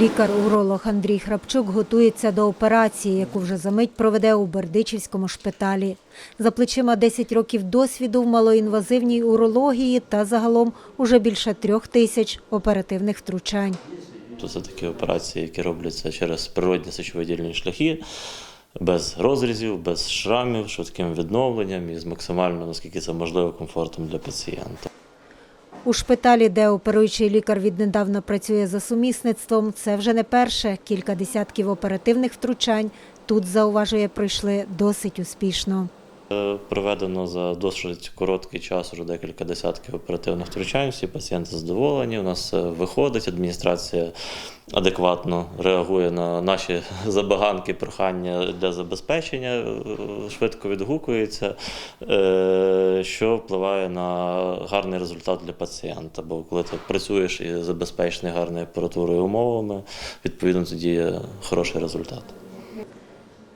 Лікар-уролог Андрій Храпчук готується до операції, яку вже за мить проведе у Бердичівському шпиталі. За плечима 10 років досвіду в малоінвазивній урології та загалом уже більше трьох тисяч оперативних втручань. Це такі операції, які робляться через природні сечовидільні шляхи, без розрізів, без шрамів, швидким відновленням і з максимально, наскільки це можливо, комфортом для пацієнта. У шпиталі, де оперуючий лікар віднедавна працює за сумісництвом, це вже не перше. Кілька десятків оперативних втручань тут, зауважує, пройшли досить успішно. Е, Проведено за досить короткий час уже декілька десятків оперативних втручань. Всі пацієнти задоволені. У нас виходить. Адміністрація адекватно реагує на наші забаганки, прохання для забезпечення, е, швидко відгукується, е, що впливає на гарний результат для пацієнта. Бо коли ти працюєш і забезпечений гарною апаратурою умовами, відповідно тоді є хороший результат.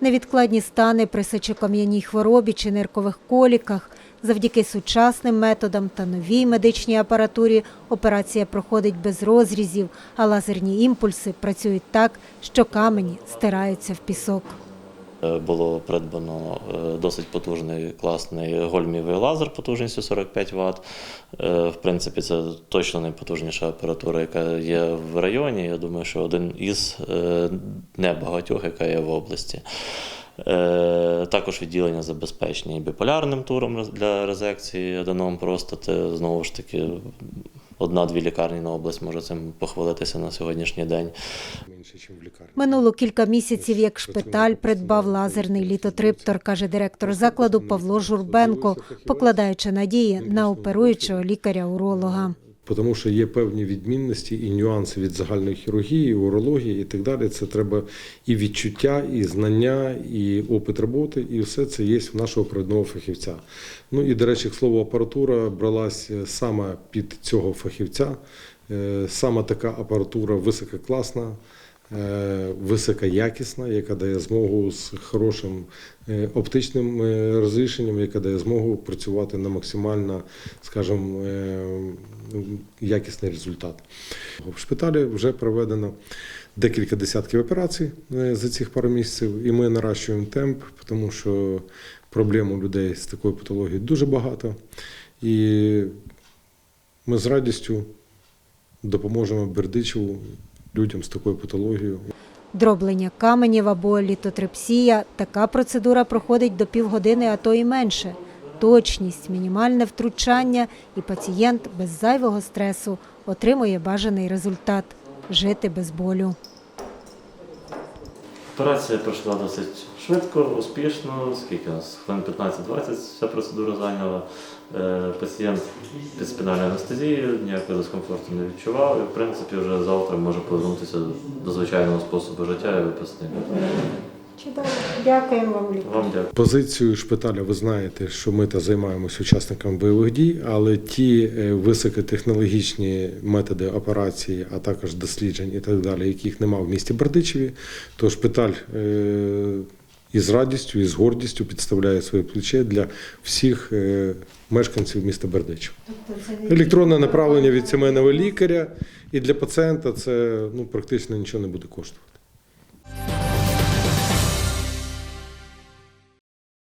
Невідкладні стани при сечокам'яній хворобі чи ниркових коліках. Завдяки сучасним методам та новій медичній апаратурі операція проходить без розрізів, а лазерні імпульси працюють так, що камені стираються в пісок. Е, Було придбано е, досить потужний класний гольмівий лазер потужністю 45 Вт. Е, В принципі, це точно найпотужніша апаратура, яка є в районі. Я думаю, що один із небагатьох, яка є в області. Також відділення забезпечені біполярним туром для резекції аденом простати. Знову ж таки, одна-дві лікарні на область може цим похвалитися на сьогоднішній день. менше, ніж в лікарні. Минуло кілька місяців, як шпиталь придбав лазерний літотриптор, каже директор закладу Павло Журбенко, покладаючи надії на оперуючого лікаря-уролога. Тому що є певні відмінності і нюанси від загальної хірургії, урології і так далі. Це треба і відчуття, і знання, і опит роботи, і все це є в нашого провідного фахівця. Ну і, до речі, к слову, апаратура бралась саме під цього фахівця. Е, Саме така апаратура висококласна, е, високоякісна, яка дає змогу з хорошим е, оптичним е, розрішенням, яка дає змогу працювати на максимально, скажімо, е, якісний результат. В шпиталі вже проведено декілька десятків операцій е, за цих пару місяців, і ми наращуємо темп, тому що проблем у людей з такою патологією дуже багато. І ми з радістю допоможемо Бердичеву людям з такою патологією. Дроблення каменів або літотрепсія. – така процедура проходить до півгодини, а то і менше. Точність, мінімальне втручання і пацієнт без зайвого стресу отримує бажаний результат – жити без болю. Операція пройшла досить швидко, успішно, скільки нас хвилин 15-20 вся процедура зайняла. Е, Пацієнт під спінальною анестезією, ніякого дискомфорту не відчував і, в принципі, вже завтра може повернутися до звичайного способу життя і випасти. Чудово. Дякуємо вам. Вам дякую. Позицію шпиталя ви знаєте, що ми та займаємося учасниками бойових дій, але ті е, високотехнологічні методи операції, а також досліджень і так далі, яких немає в місті Бердичеві, то шпиталь е, із радістю і з гордістю підставляє своє плече для всіх е, мешканців міста Бердичева. Електронне направлення від сімейного лікаря і для пацієнта це ну, практично нічого не буде коштувати.